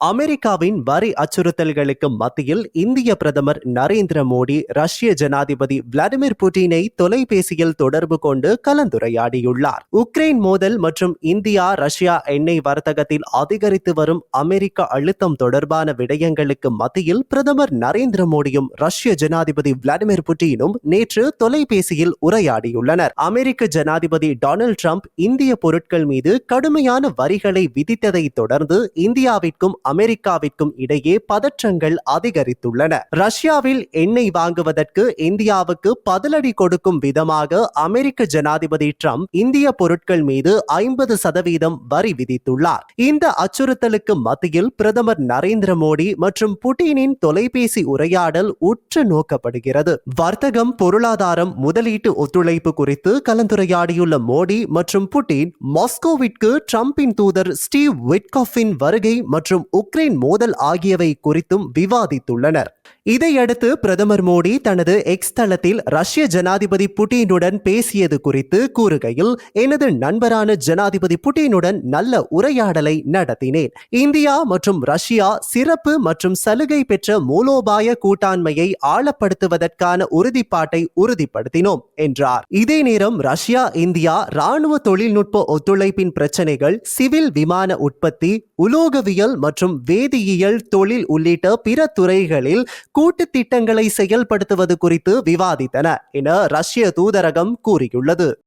அமெரிக்காவின் வரி அச்சுறுத்தல்களுக்கு மத்தியில் இந்திய பிரதமர் நரேந்திர மோடி ரஷ்ய ஜனாதிபதி விளாடிமிர் புட்டினை தொலைபேசியில் தொடர்பு கொண்டு கலந்துரையாடியுள்ளார். உக்ரைன் மோதல் மற்றும் இந்தியா ரஷ்யா எண்ணெய் வர்த்தகத்தில் அதிகரித்து வரும் அமெரிக்க அழுத்தம் தொடர்பான விடயங்களுக்கு மத்தியில் பிரதமர் நரேந்திர மோடியும் ரஷ்ய ஜனாதிபதி விளாடிமிர் புட்டினும் நேற்று தொலைபேசியில் உரையாடியுள்ளனர். அமெரிக்க ஜனாதிபதி டொனால்ட் ட்ரம்ப் இந்திய பொருட்கள் மீது கடுமையான வரிகளை விதித்ததை தொடர்ந்து இந்தியாவிற்கும் அமெரிக்காவிற்கும் இடையே பதற்றங்கள் அதிகரித்துள்ளன. ரஷ்யாவில் எண்ணெய் வாங்குவதற்கு இந்தியாவுக்கு பதிலடி கொடுக்கும் விதமாக அமெரிக்க ஜனாதிபதி ட்ரம்ப் இந்திய பொருட்கள் மீது ஐம்பது சதவீதம் வரி விதித்துள்ளார். இந்த அச்சுறுத்தலுக்கு மத்தியில் பிரதமர் நரேந்திர மோடி மற்றும் புட்டினின் தொலைபேசி உரையாடல் உற்று நோக்கப்படுகிறது. வர்த்தகம் பொருளாதாரம் முதலீட்டு ஒத்துழைப்பு குறித்து கலந்துரையாடியுள்ள மோடி மற்றும் புட்டின் மாஸ்கோவிற்கு டிரம்பின் தூதர் ஸ்டீவ் விட்காஃபின் வருகை மற்றும் உக்ரைன் மோதல் ஆகியவை குறித்தும் விவாதித்துள்ளனர். இதையடுத்து பிரதமர் மோடி தனது எக்ஸ் தளத்தில் ரஷ்ய ஜனாதிபதி புட்டினுடன் பேசியது குறித்து கூறுகையில் எனது நண்பரான ஜனாதிபதி புட்டினுடன் நல்ல உரையாடலை நடத்தினேன். இந்தியா மற்றும் ரஷ்யா சிறப்பு மற்றும் சலுகை பெற்ற மூலோபாய கூட்டாண்மையை ஆழப்படுத்துவதற்கான உறுதிப்பாட்டை உறுதிப்படுத்தினோம் என்றார். இதே நேரம் ரஷ்யா இந்தியா ராணுவ தொழில்நுட்ப ஒத்துழைப்பின் பிரச்சனைகள் சிவில் விமான உற்பத்தி உலோகவியல் மற்றும் வேதியியல் தொழில் உள்ளிட்ட பிற துறைகளில் கூட்டு திட்டங்களை செயல்படுத்துவது குறித்து விவாதித்தன என ரஷ்ய தூதரகம் கூறியுள்ளது.